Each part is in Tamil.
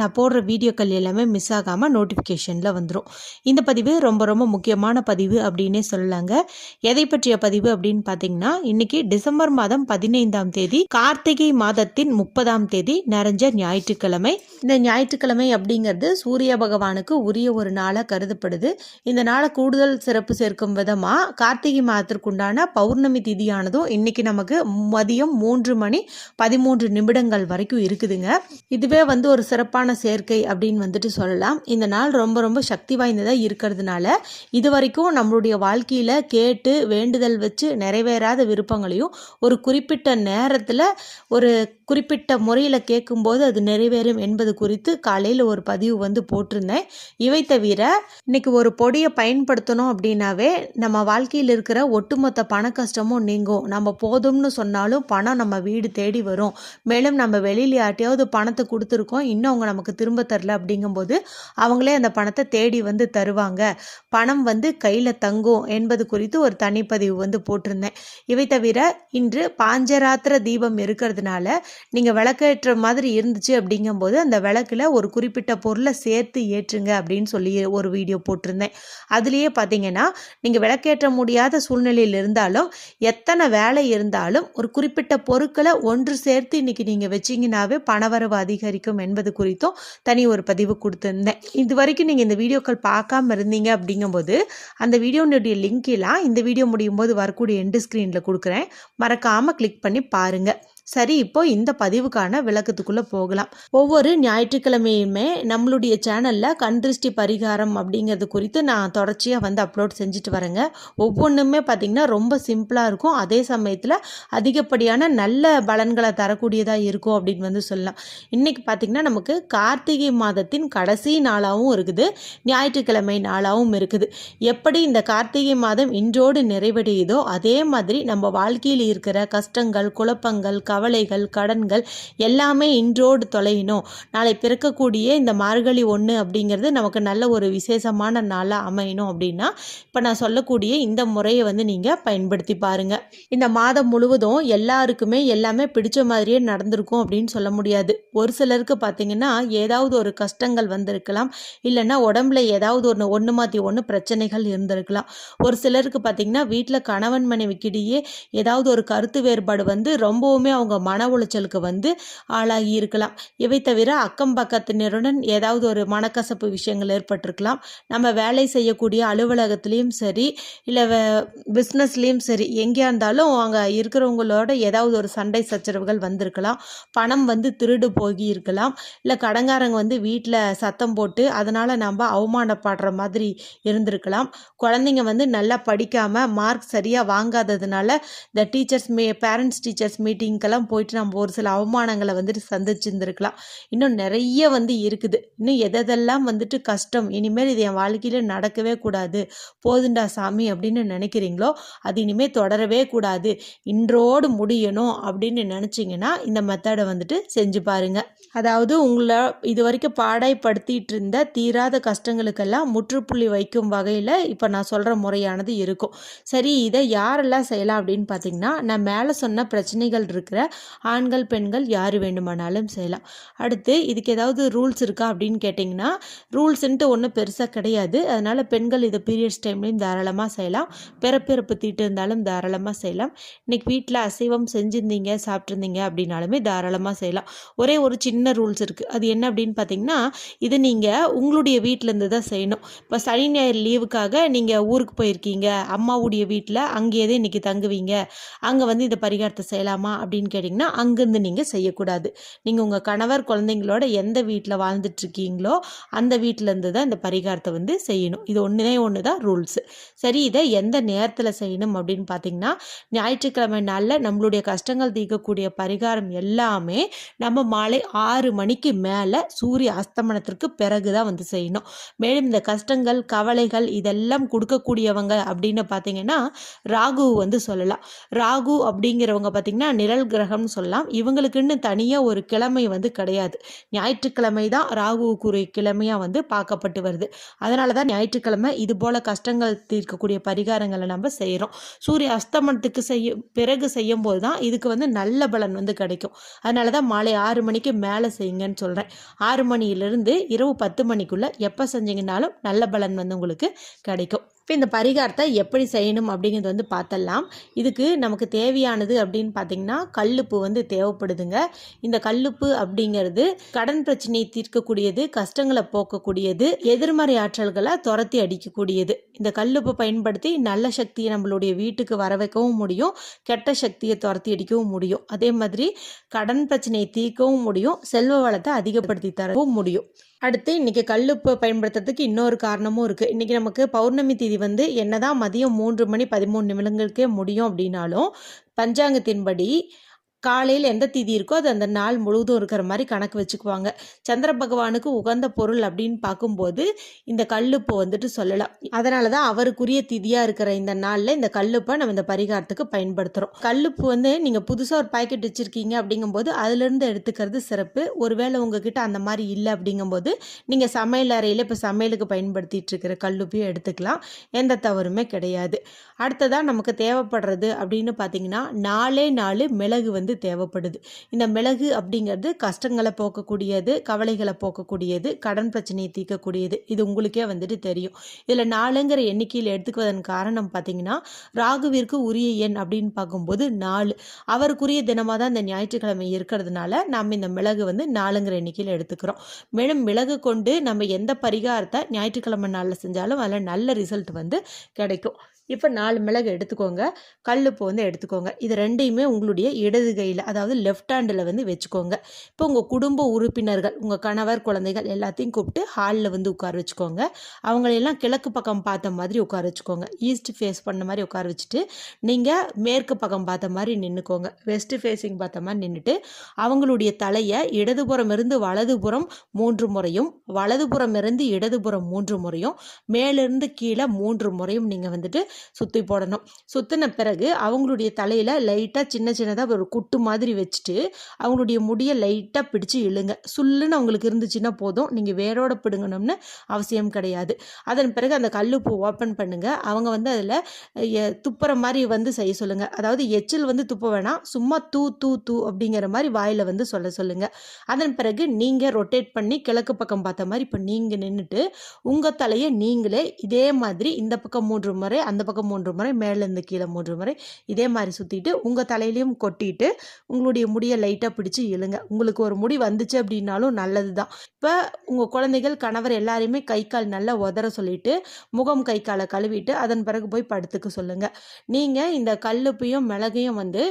நான் போடுற வீடியோக்கள் எல்லாமே மிஸ் ஆகாமல் நோட்டிஃபிகேஷனில் வந்துடும் இந்த பதிவு ரொம்ப ரொம்ப முக்கியமான பதிவு அப்படின்னே சொல்லலாங்க. எதை பற்றிய பதிவு அப்படின்னு பார்த்தீங்கன்னா இன்னைக்கு டிசம்பர் மாதம் பதினைந்தாம் தேதி கார்த்திகை மாதத்தின் முப்பதாம் தேதி நிறைஞ்ச ஞாயிற்றுக்கிழமை. இந்த ஞாயிற்றுக்கிழமை அப்படிங்கிறது சூரிய பகவானுக்கு உரிய ஒரு நாளாக கருதப்படுது. இந்த நாளை கூடுதல் சிறப்பு சேர்க்கும் விதமாக கார்த்திகை மாதத்திற்குண்டான பௌர்ணமி திதியானதும் இன்னைக்கு நமக்கு மதியம் மூன்று மணி பதிமூன்று நிமிடங்கள் வரைக்கும் இருக்குதுங்க. இதுவே வந்து ஒரு சிறப்பான சேர்க்கை அப்படின்னு வந்துட்டு சொல்லலாம். இந்த நாள் ரொம்ப ரொம்ப சக்தி வாய்ந்ததாக இருக்கிறதுனால இது வரைக்கும் நம்மளுடைய வாழ்க்கையில் கேட்டு வேண்டுதல் வச்சு நிறைவேறாத விருப்பங்களையும் ஒரு குறிப்பிட்ட நேரத்தில் ஒரு குறிப்பிட்ட முறையில் கேட்கும்போது அது நிறைவேறும் என்பது குறித்து காலையில் ஒரு பதிவு வந்து போட்டிருந்தேன். இவை தவிர இன்னைக்கு ஒரு பொடியை பயன்படுத்தணும் அப்படின்னாவே நம்ம வாழ்க்கையில் இருக்கிற ஒட்டுமொத்த பண கஷ்டமும் நீங்கும். நம்ம போதும்னு சொன்னாலும் பணம் நம்ம வீடு தேடி வரும். மேலும் நம்ம வெளியில் யார்ட்டையாவது பணத்தை கொடுத்துருக்கோம். இன்னும் அவங்க நமக்கு திரும்ப தரல அப்படிங்கும்போது அவங்களே அந்த பணத்தை தேடி வந்து தருவாங்க. பணம் வந்து கையில் தங்கும் என்பது குறித்து ஒரு தனிப்பதிவு வந்து போட்டிருந்தேன். இவை தவிர இன்று பாஞ்சராத்திர தீபம் இருக்கிறதுனால நீங்கள் விளக்கேற்ற மாதிரி இருந்துச்சு அப்படிங்கும்போது அந்த விளக்கில் ஒரு குறிப்பிட்ட பொருளை சேர்த்து ஏற்றுங்க அப்படின்னு சொல்லி ஒரு வீடியோ போட்டிருந்தேன். அதுலேயே பார்த்தீங்கன்னா நீங்கள் விளக்கேற்ற முடியாத சூழ்நிலையில் இருந்தாலும் எத்தனை வேலை இருந்தாலும் ஒரு குறிப்பிட்ட பொருட்களை ஒன்று சேர்த்து இன்னைக்கு நீங்கள் வச்சிங்கனாவே பணவரவு அதிகரிக்கும் என்பது குறித்தும் தனி ஒரு பதிவு கொடுத்துருந்தேன். இது வரைக்கும் நீங்கள் இந்த வீடியோக்கள் பார்க்காம இருந்தீங்க அப்படிங்கும்போது அந்த வீடியோனுடைய லிங்க் எல்லாம் இந்த வீடியோ முடியும் போது வரக்கூடிய எண்டு ஸ்க்ரீனில் கொடுக்குறேன். மறக்காமல் கிளிக் பண்ணி பாருங்கள் சரி இப்போ இந்த பதிவுக்கான விளக்கத்துக்குள்ளே போகலாம். ஒவ்வொரு ஞாயிற்றுக்கிழமையுமே நம்மளுடைய சேனலில் கண் திருஷ்டி பரிகாரம் அப்படிங்கிறது குறித்து நான் தொடர்ச்சியாக வந்து அப்லோட் செஞ்சுட்டு வரேங்க. ஒவ்வொன்றுமே பார்த்திங்கன்னா ரொம்ப சிம்பிளாக இருக்கும். அதே சமயத்தில் அதிகப்படியான நல்ல பலன்களை தரக்கூடியதாக இருக்கும் அப்படின்னு வந்து சொல்லலாம். இன்றைக்கி பார்த்திங்கன்னா நமக்கு கார்த்திகை மாதத்தின் கடைசி நாளாகவும் இருக்குது. ஞாயிற்றுக்கிழமை நாளாகவும் இருக்குது. எப்படி இந்த கார்த்திகை மாதம் இன்றோடு நிறைவடையுதோ அதே மாதிரி நம்ம வாழ்க்கையில் இருக்கிற கஷ்டங்கள் குழப்பங்கள் கவலைகள் கடன்கள் எல்லாமே இன்றோடு தொலையணும். நாளை பிறக்கக்கூடிய இந்த மார்கழி ஒன்று அப்படிங்கிறது நமக்கு நல்ல ஒரு விசேஷமான நாளாக அமையணும் அப்படின்னா இப்போ நான் சொல்லக்கூடிய இந்த முறையை வந்து நீங்கள் பயன்படுத்தி பாருங்கள் இந்த மாதம் முழுவதும் எல்லாருக்குமே எல்லாமே பிடிச்ச மாதிரியே நடந்திருக்கும் அப்படின்னு சொல்ல முடியாது. ஒரு சிலருக்கு பார்த்தீங்கன்னா ஏதாவது ஒரு கஷ்டங்கள் வந்திருக்கலாம். இல்லைன்னா உடம்புல ஏதாவது ஒன்று ஒன்று மாற்றி ஒன்று பிரச்சனைகள் இருந்திருக்கலாம். ஒரு சிலருக்கு பார்த்தீங்கன்னா வீட்டில் கணவன் மனைவிக்கிடையே ஏதாவது ஒரு கருத்து வேறுபாடு வந்து ரொம்பவுமே அவங்க அவங்க மன உளைச்சலுக்கு வந்து ஆளாகி இருக்கலாம். இவை தவிர அக்கம் பக்கத்தினருடன் ஏதாவது ஒரு மனக்கசப்பு விஷயங்கள் ஏற்பட்டிருக்கலாம். நம்ம வேலை செய்யக்கூடிய அலுவலகத்துலேயும் சரி இல்லை பிஸ்னஸ்லேயும் சரி எங்கேயா இருந்தாலும் அங்கே இருக்கிறவங்களோட ஏதாவது ஒரு சண்டை சச்சரவுகள் வந்திருக்கலாம். பணம் வந்து திருடு போகி இருக்கலாம். இல்லை கடங்காரங்க வந்து வீட்டில் சத்தம் போட்டு அதனால் நம்ம அவமானப்படுற மாதிரி இருந்திருக்கலாம். குழந்தைங்க வந்து நல்லா படிக்காமல் மார்க் சரியாக வாங்காததுனால இந்த டீச்சர்ஸ் மீ பேரண்ட்ஸ் டீச்சர்ஸ் எல்லாம் போயிட்டு நம்ம ஒரு சில அவமானங்களை வந்துட்டு சந்திச்சிருந்துருக்கலாம். இன்னும் நிறைய வந்து இருக்குது. இன்னும் எதெல்லாம் வந்துட்டு கஷ்டம்? இனிமேல் இது என் வாழ்க்கையில் நடக்கவே கூடாது. போதுண்டா சாமி அப்படின்னு நினைக்கிறீங்களோ அது இனிமேல் தொடரவே கூடாது. இன்றோடு முடியணும் அப்படின்னு நினச்சிங்கன்னா இந்த மெத்தடை வந்துட்டு செஞ்சு பாருங்க. அதாவது உங்களை இது வரைக்கும் பாடாய்படுத்திட்டு இருந்த தீராத கஷ்டங்களுக்கெல்லாம் முற்றுப்புள்ளி வைக்கும் வகையில் இப்போ நான் சொல்கிற முறையானது இருக்கும். சரி இதை யாரெல்லாம் செய்யலாம் அப்படின்னு பார்த்தீங்கன்னா நான் மேலே சொன்ன பிரச்சனைகள் இருக்கிற ஆண்கள் பெண்கள் யார் வேண்டுமானாலும் செய்யலாம். அடுத்து இதுக்கு ஏதாவது ரூல்ஸ் இருக்கா அப்படின்னு கேட்டிங்கன்னா ரூல்ஸுன்ட்டு ஒன்றும் பெருசாக கிடையாது. அதனால் பெண்கள் இதை பீரியட்ஸ் டைம்லேயும் தாராளமாக செய்யலாம். பிறப்பிறப்பு தீட்டு இருந்தாலும் தாராளமாக செய்யலாம். இன்றைக்கி வீட்டில் அசைவம் செஞ்சுருந்தீங்க சாப்பிட்ருந்தீங்க அப்படின்னாலுமே தாராளமாக செய்யலாம். ஒரே ஒரு சின்ன ரூல்ஸ் இருக்குது அது என்ன அப்படின்னு பார்த்தீங்கன்னா இது நீங்கள் உங்களுடைய வீட்டிலேருந்து தான் செய்யணும். இப்போ சனி ஞாயிறு லீவுக்காக நீங்கள் ஊருக்கு போயிருக்கீங்க. அம்மாவுடைய வீட்டில் அங்கேயே தான் இன்றைக்கி தங்குவீங்க. அங்கே வந்து இந்த பரிகாரத்தை செய்யலாமா அப்படின்னு கேட்டிங்கன்னா அங்கேருந்து நீங்கள் செய்யக்கூடாது. நீங்கள் உங்கள் கணவர் குழந்தைங்களோட எந்த வீட்டில் வாழ்ந்துட்டுருக்கீங்களோ அந்த வீட்டிலேருந்து தான் இந்த பரிகாரத்தை வந்து செய்யணும். இது ஒன்றே ஒன்று தான் ரூல்ஸு சரி இதை எந்த நேரத்தில் செய்யணும் அப்படின்னு பார்த்தீங்கன்னா ஞாயிற்றுக்கிழமை நாளில் நம்மளுடைய கஷ்டங்கள் தீர்க்கக்கூடிய பரிகாரம் எல்லாமே நம்ம மாலை ஆறு மணிக்கு மேலே சூரிய அஸ்தமனத்திற்கு பிறகு தான் வந்து செய்யணும். மேலும் இந்த கஷ்டங்கள் கவலைகள் இதெல்லாம் கொடுக்கக்கூடியவங்க அப்படின்னு பார்த்தீங்கன்னா ராகு வந்து சொல்லலாம். ராகு அப்படிங்கிறவங்க பார்த்தீங்கன்னா நிழல் கிரகம்னு சொல்லலாம். இவங்களுக்குன்னு தனியாக ஒரு கிழமை வந்து கிடையாது. ஞாயிற்றுக்கிழமை தான் ராகுவுக்குரிய கிழமையாக வந்து பார்க்கப்பட்டு வருது. அதனால தான் ஞாயிற்றுக்கிழமை இது போல் கஷ்டங்கள் தீர்க்கக்கூடிய பரிகாரங்களை நம்ம செய்கிறோம் சூரிய அஸ்தமனத்துக்கு செய்ய பிறகு செய்யும் போது தான் இதுக்கு வந்து நல்ல பலன் வந்து கிடைக்கும். அதனால தான் மாலை ஆறு மணிக்கு மேலே செய்யுங்கன்னு சொல்கிறேன் ஆறு மணியிலிருந்து இரவு பத்து மணிக்குள்ளே எப்போ செஞ்சீங்கன்னாலும் நல்ல பலன் வந்து உங்களுக்கு கிடைக்கும். இப்போ இந்த பரிகாரத்தை எப்படி செய்யணும் அப்படிங்கிறது வந்து பார்த்தலாம் இதுக்கு நமக்கு தேவையானது அப்படின்னு பார்த்தீங்கன்னா கல்லுப்பு வந்து தேவைப்படுதுங்க. இந்த கல்லுப்பு அப்படிங்கிறது கடன் பிரச்சனையை தீர்க்கக்கூடியது கஷ்டங்களை போக்கக்கூடியது எதிர்மறை ஆற்றல்களை துரத்தி அடிக்கக்கூடியது. இந்த கல்லுப்பு பயன்படுத்தி நல்ல சக்தியை நம்மளுடைய வீட்டுக்கு வர வைக்கவும் முடியும் கெட்ட சக்தியை துரத்தி அடிக்கவும் முடியும். அதே மாதிரி கடன் பிரச்சனையை தீர்க்கவும் முடியும் செல்வ வளத்தை அதிகப்படுத்தி தரவும் முடியும். அடுத்து இன்றைக்கி கல்லுப்பு பயன்படுத்துறதுக்கு இன்னொரு காரணமும் இருக்குது இன்றைக்கி நமக்கு பௌர்ணமி தேதி வந்து என்னதான் மதியம் மூன்று மணி பதிமூணு நிமிடங்களுக்கே முடியும் அப்படின்னாலும் பஞ்சாங்கத்தின்படி காலையில் எந்த திதி இருக்கோ அது அந்த நாள் முழுவதும் இருக்கிற மாதிரி கணக்கு வச்சுக்குவாங்க. சந்திர பகவானுக்கு உகந்த பொருள் அப்படின்னு பார்க்கும்போது இந்த கல்லுப்பு வந்துட்டு சொல்லலாம். அதனால தான் அவருக்குரிய திதியாக இருக்கிற இந்த நாளில் இந்த கல்லுப்பை நம்ம இந்த பரிகாரத்துக்கு பயன்படுத்துகிறோம் கல்லுப்பு வந்து நீங்கள் புதுசாக ஒரு பாக்கெட் வச்சுருக்கீங்க அப்படிங்கும்போது அதுலேருந்து எடுத்துக்கிறது சிறப்பு. ஒருவேளை உங்ககிட்ட அந்த மாதிரி இல்லை அப்படிங்கும்போது நீங்கள் சமையல் அறையில் இப்போ சமையலுக்கு பயன்படுத்திகிட்டு இருக்கிற கல்லுப்பையும் எடுத்துக்கலாம். எந்த தவறுமே கிடையாது. அடுத்ததாக நமக்கு தேவைப்படுறது அப்படின்னு பார்த்தீங்கன்னா நாலே நாலு மிளகு வந்து வந்து தேவைப்படுது. இந்த மிளகு அப்படிங்கிறது கஷ்டங்களை போக்கக்கூடியது கவலைகளை போக்கக்கூடியது கடன் பிரச்சனையை தீர்க்கக்கூடியது. இது உங்களுக்கே வந்துட்டு தெரியும். இதில் நாலுங்கிற எண்ணிக்கையில் எடுத்துக்குவதன் காரணம் பார்த்தீங்கன்னா ராகுவிற்கு உரிய எண் அப்படின்னு பார்க்கும்போது நாலு. அவருக்குரிய தினமாக தான் இந்த ஞாயிற்றுக்கிழமை இருக்கிறதுனால நம்ம இந்த மிளகு வந்து நாலுங்கிற எண்ணிக்கையில் எடுத்துக்கிறோம். மேலும் மிளகு கொண்டு நம்ம எந்த பரிகாரத்தை ஞாயிற்றுக்கிழமை நாளில் செஞ்சாலும் அதில் நல்ல ரிசல்ட் வந்து கிடைக்கும். இப்போ நாலு மிளகு எடுத்துக்கோங்க. கல்லுப்பு வந்து எடுத்துக்கோங்க. இது ரெண்டையுமே உங்களுடைய இடது கையில் அதாவது லெஃப்ட் ஹேண்டில் வந்து வச்சுக்கோங்க. இப்போ உங்கள் குடும்ப உறுப்பினர்கள் உங்கள் கணவர் குழந்தைகள் எல்லாத்தையும் கூப்பிட்டு ஹாலில் வந்து உட்கார வச்சுக்கோங்க. அவங்களையெல்லாம் கிழக்கு பக்கம் பார்த்த மாதிரி உட்கார வச்சுக்கோங்க. ஈஸ்ட் ஃபேஸ் பண்ண மாதிரி உட்கார வச்சுட்டு நீங்கள் மேற்கு பக்கம் பார்த்த மாதிரி நின்றுக்கோங்க வெஸ்ட் ஃபேஸிங் பார்த்த மாதிரி நின்றுட்டு அவங்களுடைய தலையை இடதுபுறம் இருந்து வலதுபுறம் மூன்று முறையும் வலதுபுறம் இருந்து இடதுபுறம் மூன்று முறையும் மேலிருந்து கீழே மூன்று முறையும் நீங்கள் வந்துட்டு சுற்றி போடணும். சுற்றின பிறகு அவங்களுடைய தலையில் லைட்டாக சின்ன சின்னதாக ஒரு குட்டு மாதிரி வச்சுட்டு அவங்களுடைய முடியை லைட்டாக பிடிச்சி இழுங்க. சுல்லுன்னு அவங்களுக்கு இருந்துச்சுன்னா போதும். நீங்கள் வேரோட பிடுங்கணும்னு அவசியம் கிடையாது. அதன் பிறகு அந்த கல்லுப்பு ஓப்பன் பண்ணுங்கள் அவங்க வந்து அதில் துப்புற மாதிரி வந்து செய்ய சொல்லுங்கள் அதாவது எச்சில் வந்து துப்ப வேணாம். சும்மா தூ தூ தூ அப்படிங்கிற மாதிரி வாயில் வந்து சொல்ல சொல்லுங்கள் அதன் பிறகு நீங்கள் ரொட்டேட் பண்ணி கிழக்கு பக்கம் பார்த்த மாதிரி இப்போ நீங்கள் நின்றுட்டு உங்கள் தலையை நீங்களே இதே மாதிரி இந்த பக்கம் மூன்று முறை அந்த பக்கம் மூன்று முறை மேலேருந்து கீழே மூன்று முறை இதே மாதிரி சுற்றிட்டு உங்கள் தலையிலையும் கொட்டிட்டு உங்களுடைய முடியை லைட்டாக பிடிச்சி இழுங்க. உங்களுக்கு ஒரு முடி வந்துச்சு அப்படின்னாலும் நல்லது தான் இப்போ உங்கள் குழந்தைகள் கணவர் எல்லாரையுமே கை கால் நல்லா உதற சொல்லிவிட்டு முகம் கை காலை கழுவிட்டு அதன் பிறகு போய் படுத்துக்க சொல்லுங்கள் நீங்கள் இந்த கல்லுப்பையும் மிளகையும் வந்து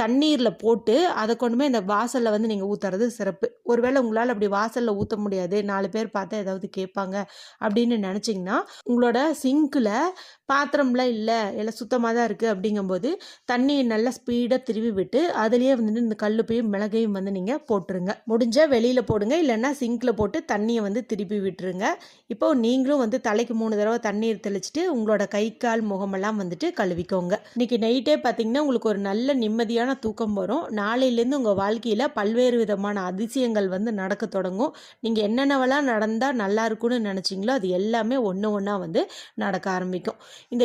தண்ணீரில் போட்டு அதை கொண்டுமே இந்த வாசலில் வந்து நீங்கள் ஊற்றுறது சிறப்பு. ஒருவேளை உங்களால் அப்படி வாசலில் ஊற்ற முடியாது நாலு பேர் பார்த்தா ஏதாவது கேட்பாங்க அப்படின்னு நினச்சிங்கன்னா உங்களோட சிங்கில் பாத்திரம் பாத்திரம்லாம் இல்லை எல்லாம் சுத்தமாக தான் இருக்குது அப்படிங்கும்போது தண்ணியை நல்லா ஸ்பீடாக திருவி விட்டு அதுலேயே வந்துட்டு இந்த கல்லுப்பையும் மிளகையும் வந்து நீங்கள் போட்டுருங்க. முடிஞ்சால் வெளியில் போடுங்க இல்லைன்னா சிங்கில் போட்டு தண்ணியை வந்து திருப்பி விட்டுருங்க. இப்போ நீங்களும் வந்து தலைக்கு மூணு தடவை தண்ணீர் தெளிச்சுட்டு உங்களோட கை கால் முகமெல்லாம் வந்துட்டு கழுவிக்கோங்க. இன்றைக்கி நைட்டே பார்த்தீங்கன்னா உங்களுக்கு ஒரு நல்ல நிம்மதியான தூக்கம் வரும். நாளையிலேருந்து உங்கள் வாழ்க்கையில் பல்வேறு விதமான அதிசயங்கள் வந்து நடக்க தொடங்கும். நீங்கள் என்னென்னவெல்லாம் நடந்தால் நல்லா இருக்கும்னு நினச்சிங்களோ அது எல்லாமே ஒன்று ஒன்றா வந்து நடக்க ஆரம்பிக்கும். இந்த